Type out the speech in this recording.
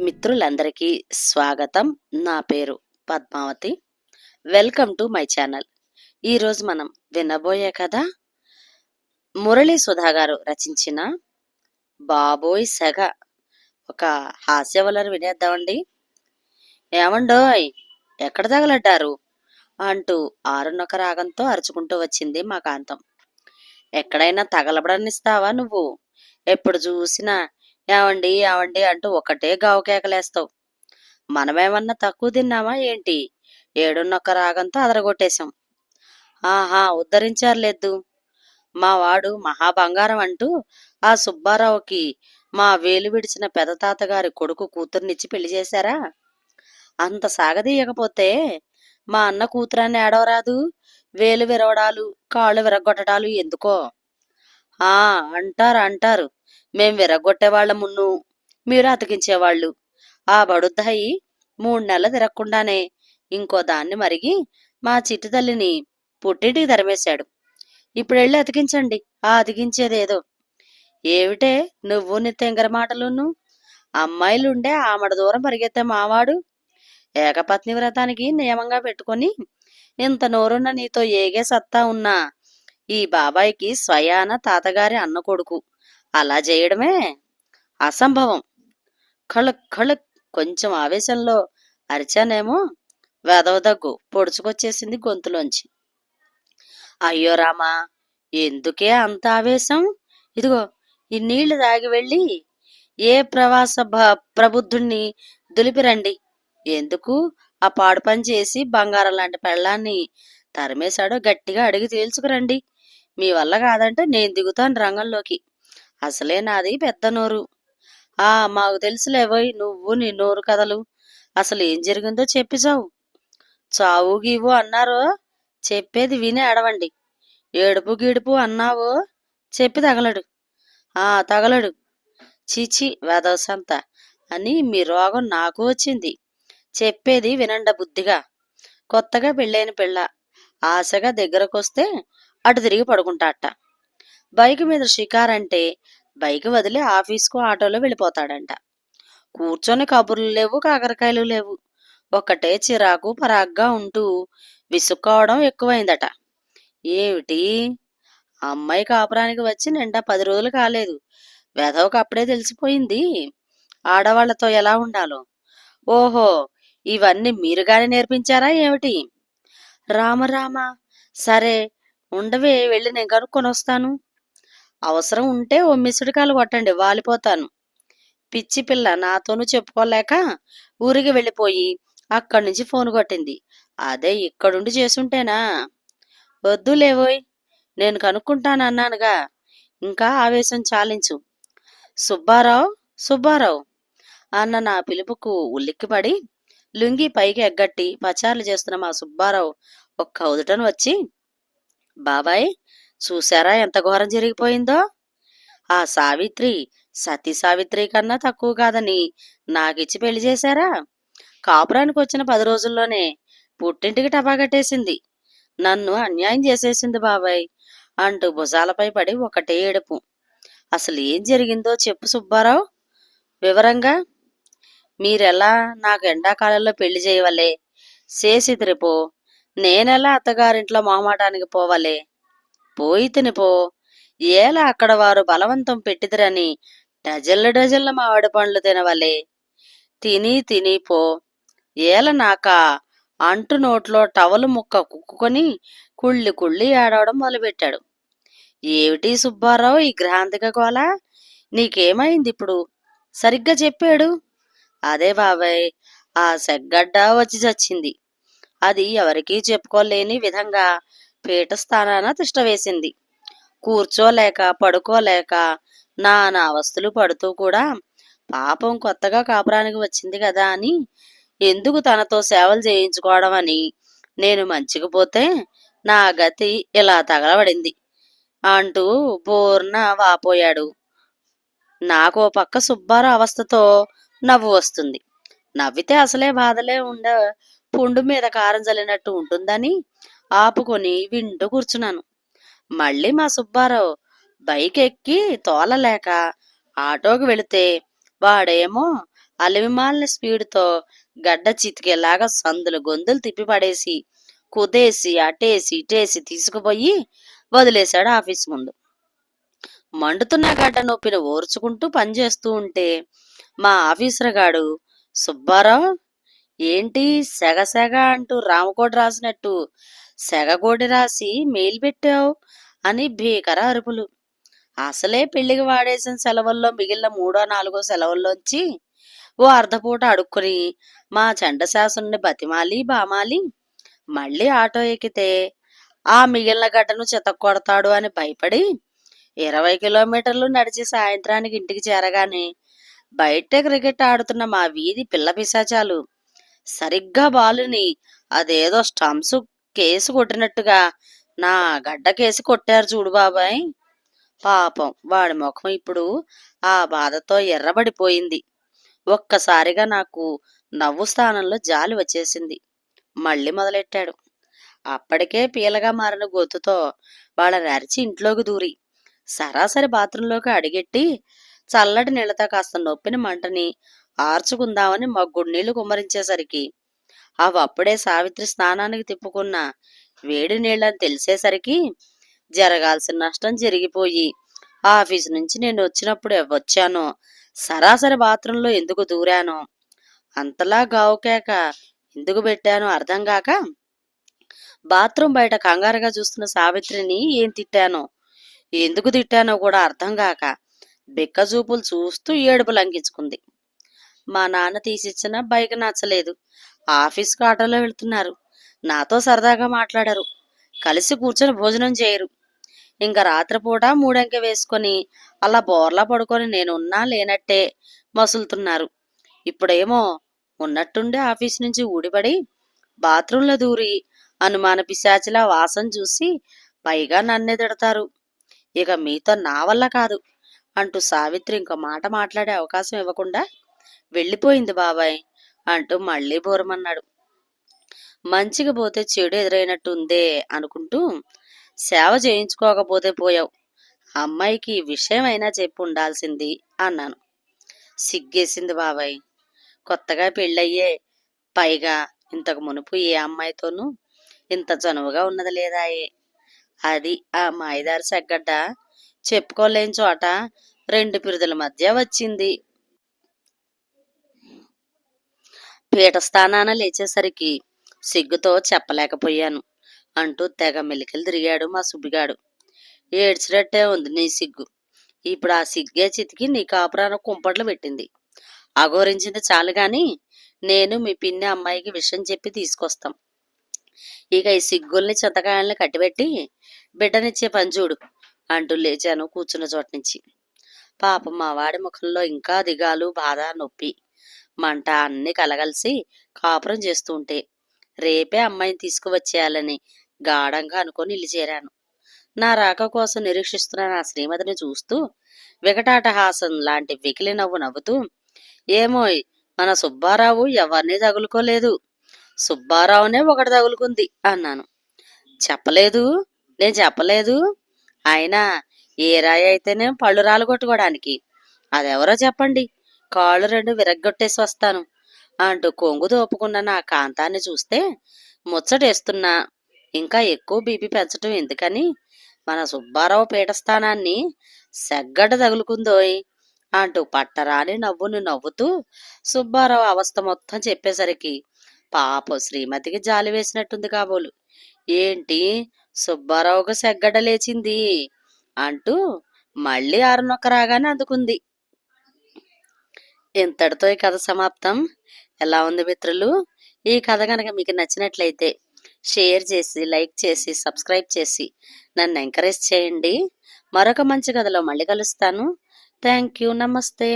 మిత్రులందరికీ స్వాగతం. నా పేరు Padmavathi. Welcome to my channel. ఈరోజు మనం వినబోయే కథ మురళీ సుధా గారు రచించిన బాబోయ్ సెగ. ఒక హాస్యవలను వినేద్దామండి. ఏమండోయ్ ఎక్కడ తగలడ్డారు? అంటూ ఆరున్నొక రాగంతో అరుచుకుంటూ వచ్చింది మా కాంతం ఎక్కడైనా తగలబడనిస్తావా నువ్వు? ఎప్పుడు చూసినా ఏవండి ఏవండి అంటూ ఒకటే గావకేకలేస్తావు మనమేమన్నా తక్కువ తిన్నామా ఏంటి? ఏడున్నొక్క రాగంతో అదరగొట్టేశాం. ఆహా ఉద్ధరించారులేదు మా వాడు మహా బంగారం అంటూ ఆ సుబ్బారావుకి మా వేలు విడిచిన పెదతాతగారి కొడుకు కూతుర్నిచ్చి పెళ్ళి చేశారా? అంత సాగదీయకపోతే మా అన్న కూతురాన్ని ఏడవరాదు? వేలు విరవడాలు కాళ్ళు విరగొట్టడాలు ఎందుకో? ఆ అంటారు అంటారు. మేం విరగొట్టేవాళ్ళమున్ను మీరు అతికించేవాళ్ళు. ఆ బడుద్దాయి మూడు నెలలు తిరగకుండానే ఇంకో దాన్ని మరిగి మా చిట్టి తల్లిని పుట్టింటికి తరిమేశాడు. ఇప్పుడెళ్ళి అతికించండి. ఆ అతికించేదేదో. ఏమిటే నువ్వు నీ తెంగర మాటలును అమ్మాయిలుండే ఆమడ దూరం పరిగెత్తే మావాడు. ఏకపత్ని వ్రతానికి నియమంగా పెట్టుకొని ఇంత నోరున్న నీతో ఏగే సత్తా ఉన్నా ఈ బాబాయికి స్వయాన తాతగారి అన్న కొడుకు అలా చేయడమే అసంభవం. ఖళక్ ఖళక్ కొంచెం ఆవేశంలో అరిచానేమో వెదవ దగ్గు పొడుచుకొచ్చేసింది గొంతులోంచి. అయ్యో రామా ఎందుకే అంత ఆవేశం? ఇదిగో ఈ నీళ్ళు తాగి వెళ్ళి ఏ ప్రవాస భ- ప్రబుద్ధుణ్ణి దులిపిరండి. ఎందుకు? ఆ పాడు పని చేసి బంగారం లాంటి పెళ్ళాన్ని తరిమేశాడో గట్టిగా అడిగి తేల్చుకురండి. మీ వల్ల కాదంటే నేను దిగుతాను రంగంలోకి. అసలే నాది పెద్ద నోరు. ఆ మాకు తెలుసులేవోయ్ నువ్వు నీ నోరు కథలు. అసలు ఏం జరిగిందో చెప్పి చావు. చావు గీవు అన్నారు చెప్పేది విని అడవండి. ఏడుపు గీడుపు అన్నావు చెప్పి తగలడు. ఆ తగలడు. చీచి వేదవసంత అని మీ రోగం నాకు వచ్చింది. చెప్పేది వినండ బుద్ధిగా. కొత్తగా పెళ్ళైన పిల్ల. ఆశగా దగ్గరకొస్తే అటు తిరిగి పడుకుంటాట. బైక్ మీద షికారంటే బైక్ వదిలి ఆఫీస్కు ఆటోలో వెళ్ళిపోతాడంట. కూర్చొని కబుర్లు లేవు కాకరకాయలు లేవు. ఒక్కటే చిరాకు పరాగ్గా ఉంటూ విసుక్కోవడం ఎక్కువైందట. ఏమిటి? అమ్మాయి కాపురానికి వచ్చి నిండా పది రోజులు కాలేదు. వెధవకు అప్పుడే తెలిసిపోయింది. ఆడవాళ్ళతో ఎలా ఉండాలో. ఓహో ఇవన్నీ మీరుగానే నేర్పించారా ఏమిటి? రామ సరే ఉండవే వెళ్ళి నేను కనుక్కొని వస్తాను అవసరం ఉంటే ఓ మిసుడికాలు కొట్టండి వాలిపోతాను. పిచ్చి పిల్ల నాతోనూ చెప్పుకోలేక ఊరికి వెళ్ళిపోయి అక్కడి నుంచి ఫోన్ కొట్టింది. అదే ఇక్కడుండి చేసుంటేనా? వద్దులేవోయ్ నేను కనుక్కుంటానన్నానుగా. ఇంకా ఆవేశం చాలించు. సుబ్బారావు సుబ్బారావు! అన్న నా పిలుపుకు ఉలిక్కిపడి లుంగి పైకి ఎగ్గట్టి పచారులు చేస్తున్న మా సుబ్బారావు ఒక్క ఉదుటను వచ్చి బాబాయ్ చూశారా ఎంత ఘోరం జరిగిపోయిందో? ఆ సావిత్రి సతీ సావిత్రి కన్నా తక్కువ కాదని నాకిచ్చి పెళ్ళి చేశారా? కాపురానికి వచ్చిన పది రోజుల్లోనే పుట్టింటికి టపా కట్టేసింది. నన్ను అన్యాయం చేసేసింది బాబాయ్ అంటూ భుజాలపై పడి ఒకటే ఏడుపు. అసలు ఏం జరిగిందో చెప్పు సుబ్బారావు. వివరంగా మీరెలా నాకు ఎండాకాలంలో పెళ్ళి చేయవలే? చేసి పో. నేనెలా అత్తగారింట్లో మొహమాటానికి పోవలే? పోయి పో. ఏలా అక్కడ వారు బలవంతం పెట్టిదిరని డజన్ల డజన్ల మామిడి పండ్లు తినవలే. తిని తిని పో. ఏల నాక అంటు నోట్లో టవలు ముక్క కుక్కుకొని కుళ్ళి కుళ్ళి ఏడవడం మొదలుపెట్టాడు. ఏమిటి సుబ్బారావు ఈ గ్రాంతిక గోల నీకేమైంది ఇప్పుడు? సరిగ్గా చెప్పాడు? అదే బాబాయ్ ఆ సెగ్గడ్డ వచ్చి చచ్చింది. అది ఎవరికీ చెప్పుకోలేని విధంగా పీఠస్థానాన స్థానాన తిష్ట వేసింది. కూర్చోలేక పడుకోలేక నానా అవస్థలు పడుతూ కూడా పాపం కొత్తగా కాపురానికి వచ్చింది కదా అని ఎందుకు తనతో సేవలు చేయించుకోవడం అని నేను మంచికి పోతే నా గతి ఇలా తగలబడింది అంటూ బోర్న వాపోయాడు. నాకు పక్క సుబ్బారావు అవస్థతో నవ్వు వస్తుంది. నవ్వితే అసలే బాధలే ఉండ పుండు మీద కారం జల్లినట్టు ఉంటుందని ఆపుకొని వింటూ కూర్చున్నాను. మళ్ళీ మా సుబ్బారావు బైక్ ఎక్కి తోలలేక ఆటోకి వెళితే వాడేమో అలివిమాలిన స్పీడ్తో గడ్డ చితికేలాగా సందులు గొంతులు తిప్పి పడేసి కుదేసి అటేసి ఇటేసి తీసుకుపోయి వదిలేశాడు ఆఫీస్ ముందు. మండుతున్న గడ్డ నొప్పిని ఓర్చుకుంటూ పనిచేస్తూ ఉంటే మా ఆఫీసర్ గాడు సుబ్బారావు ఏంటి సెగ సెగ అంటూ రామకోట రాసినట్టు సెగగోడి రాసి మెయిల్ పెట్టావు అని భీకర అరుపులు. అసలే పెళ్ళికి వాడేసిన సెలవుల్లో మిగిలిన మూడో నాలుగో సెలవుల్లోంచి ఓ అర్ధపూట అడుక్కుని మా చండశాసుని బతిమాలి బామాలి మళ్ళీ ఆటో ఎక్కితే ఆ మిగిలిన గడ్డను చితక్కొడతాడు అని భయపడి ఇరవై కిలోమీటర్లు నడిచి సాయంత్రానికి ఇంటికి చేరగానే బయట క్రికెట్ ఆడుతున్న మా వీధి పిల్ల పిశాచాలు. సరిగ్గా బాలుని అదేదో స్టంప్స్ కేసు కొట్టినట్టుగా నా గడ్డ కేసి కొట్టారు చూడు బాబాయ్. పాపం వాడి ముఖం ఇప్పుడు ఆ బాధతో ఎర్రబడిపోయింది. ఒక్కసారిగా నాకు నవ్వు స్థానంలో జాలి వచ్చేసింది. మళ్ళీ మొదలెట్టాడు. అప్పటికే పీలగా మారిన గొంతుతో వాళ్ళని అరిచి ఇంట్లోకి దూరి సరాసరి బాత్రూంలోకి అడిగెట్టి చల్లటి నీళ్ళతో కాస్త నొప్పిన మంటని ఆర్చుకుందామని మగ్గుడు నీళ్ళు కుమ్మరించేసరికి అవి అప్పుడే సావిత్రి స్నానానికి తిప్పుకున్న. వేడి నీళ్ళని తెలిసేసరికి జరగాల్సిన నష్టం జరిగిపోయి ఆఫీస్ నుంచి నేను వచ్చినప్పుడు వచ్చానో. సరాసరి బాత్రూంలో ఎందుకు దూరానో? అంతలా గావుకేక ఎందుకు పెట్టాను? అర్థం కాక బాత్రూమ్ బయట కంగారుగా చూస్తున్న సావిత్రిని ఏం తిట్టానో? ఎందుకు తిట్టానో కూడా అర్థం కాక బిక్కజూపులు చూస్తూ ఏడుపు లంకించుకుంది మా నాన్న తీసిచ్చిన బైక్ నచ్చలేదు. ఆఫీస్కి ఆటోలో వెళ్తున్నారు. నాతో సరదాగా మాట్లాడరు. కలిసి కూర్చొని భోజనం చేయరు. ఇంకా రాత్రిపూట మూడంక వేసుకొని అలా బోర్లా పడుకొని నేనున్నా లేనట్టే మసులుతున్నారు. ఇప్పుడేమో ఉన్నట్టుండి ఆఫీస్ నుంచి ఊడిపడి బాత్రూంలో దూరి అనుమాన పిశాచిలా వాసన చూసి పైగా నన్నే తిడతారు. ఇక మీతో నా వల్ల కాదు అంటూ సావిత్రి ఇంకో మాట మాట్లాడే అవకాశం ఇవ్వకుండా వెళ్ళిపోయింది బాబాయ్. అంటూ మళ్ళీ బోరమన్నాడు. మంచిగా పోతే చెడు ఎదురైనట్టుందే అనుకుంటూ సేవ చేయించుకోకపోతే పోయావు. అమ్మాయికి ఈ విషయం అయినా చెప్పి ఉండాల్సింది అన్నాను. సిగ్గేసింది బాబాయ్. కొత్తగా పెళ్ళయ్యే పైగా ఇంతకు మునుపు ఏ అమ్మాయితోనూ ఇంత చనువుగా ఉన్నది లేదాయే అది ఆ మాయదారి సెగ్గడ్డ చెప్పుకోలేని చోట రెండు పిరుదుల మధ్య వచ్చింది. పీట స్థానాన లేచేసరికి సిగ్గుతో చెప్పలేకపోయాను అంటూ తెగ మెలికలు తిరిగాడు మా సుబ్బిగాడు. ఏడ్చినట్టే ఉంది నీ సిగ్గు. ఇప్పుడు ఆ సిగ్గే చితికి నీ కాపురాన కుంపట్లు పెట్టింది. అఘోరించింది చాలు గాని నేను మీ పిన్ని అమ్మాయికి విషయం చెప్పి తీసుకొస్తాం. ఇక ఈ సిగ్గుల్ని చింతకాయల్ని కట్టిపెట్టి బిడ్డనిచ్చే పంజుడు అంటూ లేచాను కూర్చున్న చోట నుంచి. పాపం మా వాడి ముఖంలో ఇంకా దిగాలు బాధ నొప్పి. మంట అన్ని కలగలిసి కాపురం చేస్తూ ఉంటే రేపే అమ్మాయిని తీసుకువచ్చేయాలని గాఢంగా అనుకొని నిలిచేరాను చేరాను. నా రాక కోసం నిరీక్షిస్తున్న నా శ్రీమతిని చూస్తూ వికటాటహాసం లాంటి వెకిలి నవ్వు నవ్వుతూ ఏమోయ్ మన సుబ్బారావు ఎవరిని తగులుకోలేదు? సుబ్బారావునే ఒకటి తగులుకుంది అన్నాను. చెప్పలేదు నేను చెప్పలేదు. అయినా ఏ రాయి అయితేనే పళ్ళు రాలు కొట్టుకోవడానికి? అదెవరో చెప్పండి. కాళ్ళు రెండు విరగ్గొట్టేసి వస్తాను. అంటూ కొంగు దోపుకున్న నా కాంతాన్ని చూస్తే ముచ్చటేస్తున్నా. ఇంకా ఎక్కువ బీపీ పెంచటం ఎందుకని? మన సుబ్బారావు పీఠస్థానాన్ని సెగ్గడ తగులుకుందోయ్ అంటూ పట్టరాని నవ్వును నవ్వుతూ సుబ్బారావు అవస్థ మొత్తం చెప్పేసరికి పాప శ్రీమతికి జాలి వేసినట్టుంది కాబోలు. ఏంటి? సుబ్బారావుకు సెగ్గడ లేచింది అంటూ మళ్ళీ ఆరునొక్క రాగానే అందుకుంది. ఇంతటితో ఈ కథ సమాప్తం. ఎలా ఉంది మిత్రులు? ఈ కథ కనుక మీకు నచ్చినట్లయితే షేర్ చేసి లైక్ చేసి సబ్స్క్రైబ్ చేసి నన్ను ఎంకరేజ్ చేయండి. మరొక మంచి కథలో మళ్ళీ కలుస్తాను. థ్యాంక్ యూ నమస్తే.